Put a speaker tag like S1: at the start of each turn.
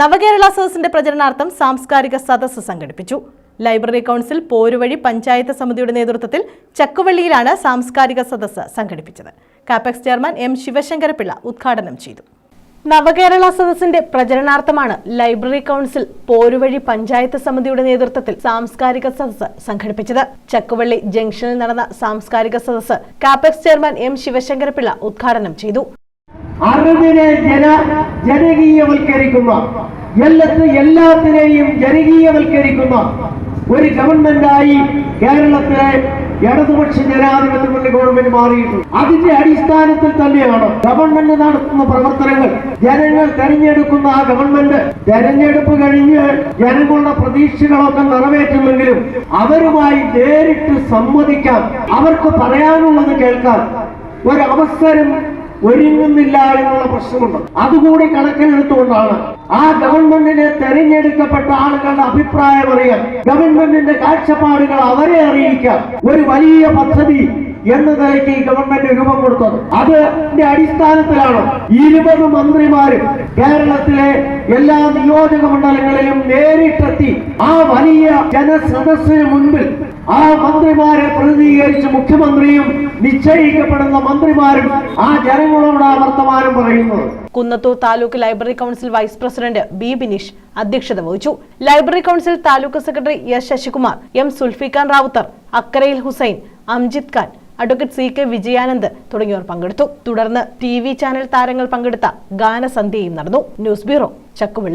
S1: നവകേരള സദസ്സിന്റെ പ്രചരണാർത്ഥം സാംസ്കാരിക സദസ്സ് സംഘടിപ്പിച്ചു. ലൈബ്രറി കൗൺസിൽ പോരുവഴി പഞ്ചായത്ത് സമിതിയുടെ നേതൃത്വത്തിൽ ചക്കുവള്ളിയിലാണ് സാംസ്കാരിക സദസ്സ് സംഘടിപ്പിച്ചത്. കാപ്പക്സ് ചെയർമാൻ എം ശിവശങ്കരപിള്ള ഉദ്ഘാടനം ചെയ്തു. നവകേരള സദസ്സിന്റെ പ്രചരണാർത്ഥമാണ് ലൈബ്രറി കൗൺസിൽ പോരുവഴി പഞ്ചായത്ത് സമിതിയുടെ നേതൃത്വത്തിൽ സാംസ്കാരിക സദസ്സ് സംഘടിപ്പിച്ചത്. ചക്കുവള്ളി ജംഗ്ഷനിൽ നടന്ന സാംസ്കാരിക സദസ്സ് കാപ്പക്സ് ചെയർമാൻ എം ശിവശങ്കരപിള്ള ഉദ്ഘാടനം ചെയ്തു.
S2: അറിവിനെ ജന ജനകീയവൽക്കരിക്കുന്ന എല്ലാത്ത് എല്ലാത്തിനെയും ജനകീയവൽക്കരിക്കുന്ന ഒരു ഗവൺമെന്റായി കേരളത്തിലെ ഇടതുപക്ഷ ജനാധിപത്യ മുന്നണി ഗവൺമെന്റ് മാറിയിട്ടുണ്ട്. അതിന്റെ അടിസ്ഥാനത്തിൽ തന്നെയാണ് ഗവൺമെന്റ് നടത്തുന്ന പ്രവർത്തനങ്ങൾ. ജനങ്ങൾ തെരഞ്ഞെടുക്കുന്ന ആ ഗവൺമെന്റ് തെരഞ്ഞെടുപ്പ് കഴിഞ്ഞ് ജനങ്ങളുടെ പ്രതീക്ഷകളൊക്കെ നിറവേറ്റുമെങ്കിലും അവരുമായി നേരിട്ട് സംവദിക്കാൻ അവർക്ക് പറയാനുള്ളത് കേൾക്കാൻ ഒരവസരം ഒരുങ്ങുന്നില്ല എന്നുള്ള പ്രശ്നമുണ്ട്. അതുകൂടി കണക്കിലെടുത്തുകൊണ്ടാണ് ആ ഗവൺമെന്റിനെ തെരഞ്ഞെടുക്കപ്പെട്ട ആളുകളുടെ അഭിപ്രായം അറിയാൻ ഗവൺമെന്റിന്റെ കാഴ്ചപ്പാടുകൾ അവരെ അറിയിക്കാൻ ഒരു വലിയ പദ്ധതി എന്ന നിലയ്ക്ക് ഗവൺമെന്റ് രൂപം കൊടുത്തത്. അതിന്റെ അടിസ്ഥാനത്തിലാണ് ഇരുപത് മന്ത്രിമാരും കേരളത്തിലെ എല്ലാ നിയോജക മണ്ഡലങ്ങളിലും നേരിട്ടെത്തി ആ വലിയ ജനസദസ്സിന് മുൻപിൽ ആ മന്ത്രിമാരെ പ്രതിനിധീകരിച്ച് മുഖ്യമന്ത്രിയും നിശ്ചയിക്കപ്പെടുന്ന മന്ത്രിമാരും ആ ജനങ്ങളോട് ആ വർത്തമാനം പറയുന്നത്.
S1: Kunnathur taluk library council vice president B Bineesh അധ്യക്ഷത വഹിച്ചു. Library council taluk secretary S Sasikumar M Sulfikhan Ravuthar അക്കരയിൽ Hussain Amjith Khan advocate C K Vijayanand തുടങ്ങിയവർ പങ്കെടുത്തു. തുടർന്ന് ടി ചാനൽ താരങ്ങൾ പങ്കെടുത്ത ഗാനസന്ധ്യയും നടന്നു. News bureau Chakkuvalli